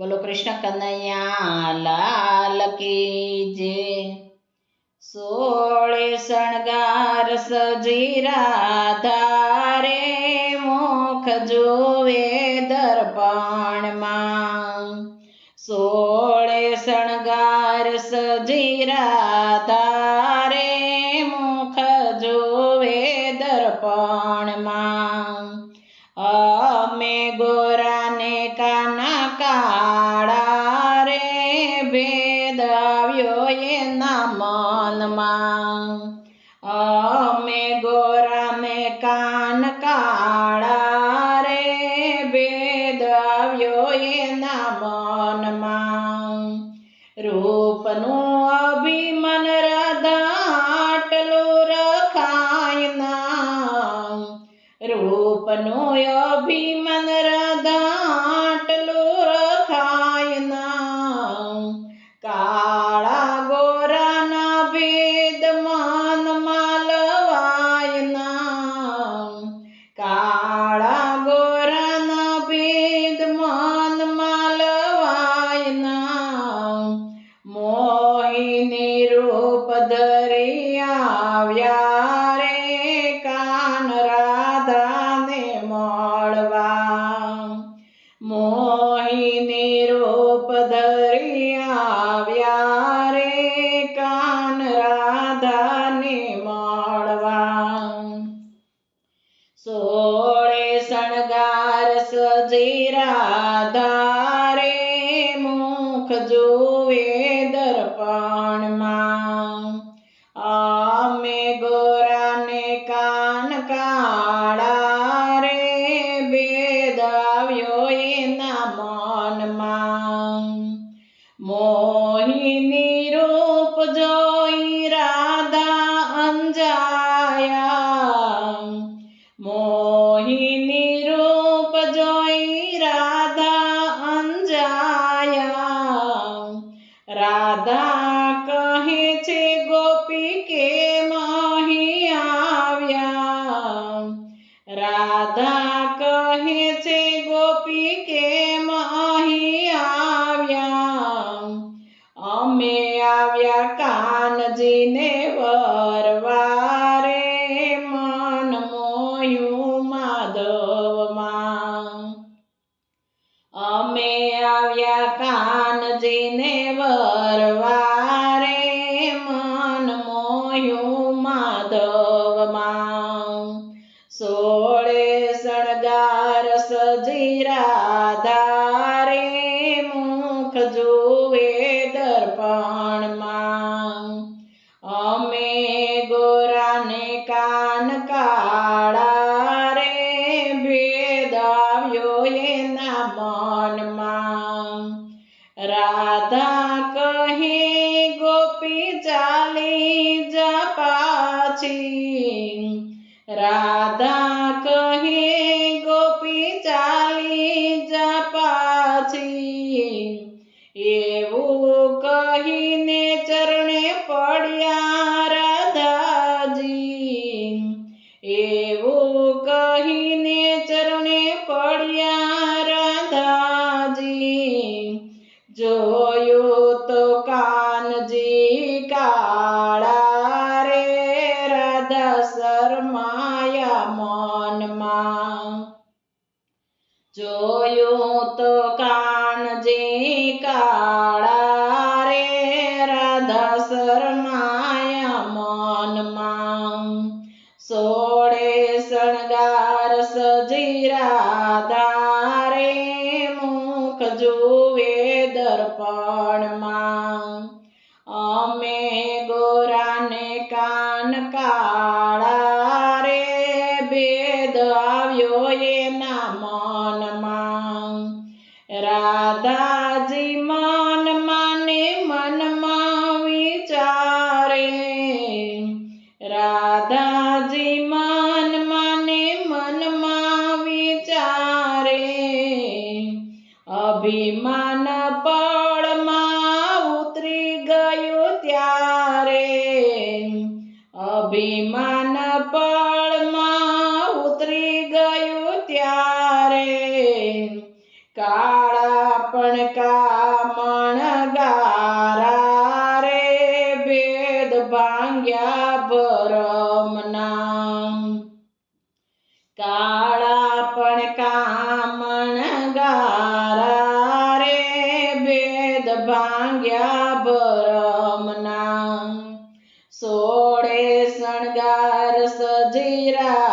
બોલો કૃષ્ણ કનૈયા, લાલ કી જે. સોળે શણગાર સજી રાધારે, મોખ જોવે દર્પણમાં. સોળે શણગાર સજી રાધારે મનમાં. અમે ગોરાને કાન કાળા રે, ભેદ આવ્યો એના મનમાં. રૂપનું અભિમન રદાટલું રખાય ના. રૂપનું અભિમન રાધાટલું મુખ જોવે દર્પણમાં. અમે ગોરાને કાન કાળા રે ભેદ આવ્યો એના મનમાં મોહિની રાધા કહે છે ગોપી મુખ જોવે દર્પણમાં. અમે ગોરાને કાન કાળા રે ભેદ આવ્યો એના મનમાં. રાધા કહે, ગોપી ચાલી જા પાછી. રાધા મનમાં જોયું તો કાનજી કાળા રે, રાધા શરમાયા મનમાં સોળે શણગાર સજી રાધા રે, મુખ જુએ દર્પણમાં આવ્યો એના મનમાં રાધાજી મનમાં ને મનમાં વિચારે. રાધાજી કામણ ગારા રે ભેદ ભાંગ્યા ભરમના. કાળા પણ કામણ ગારા રે ભેદ ભાંગ્યા ભરમના. સોળે શણગાર સજીરા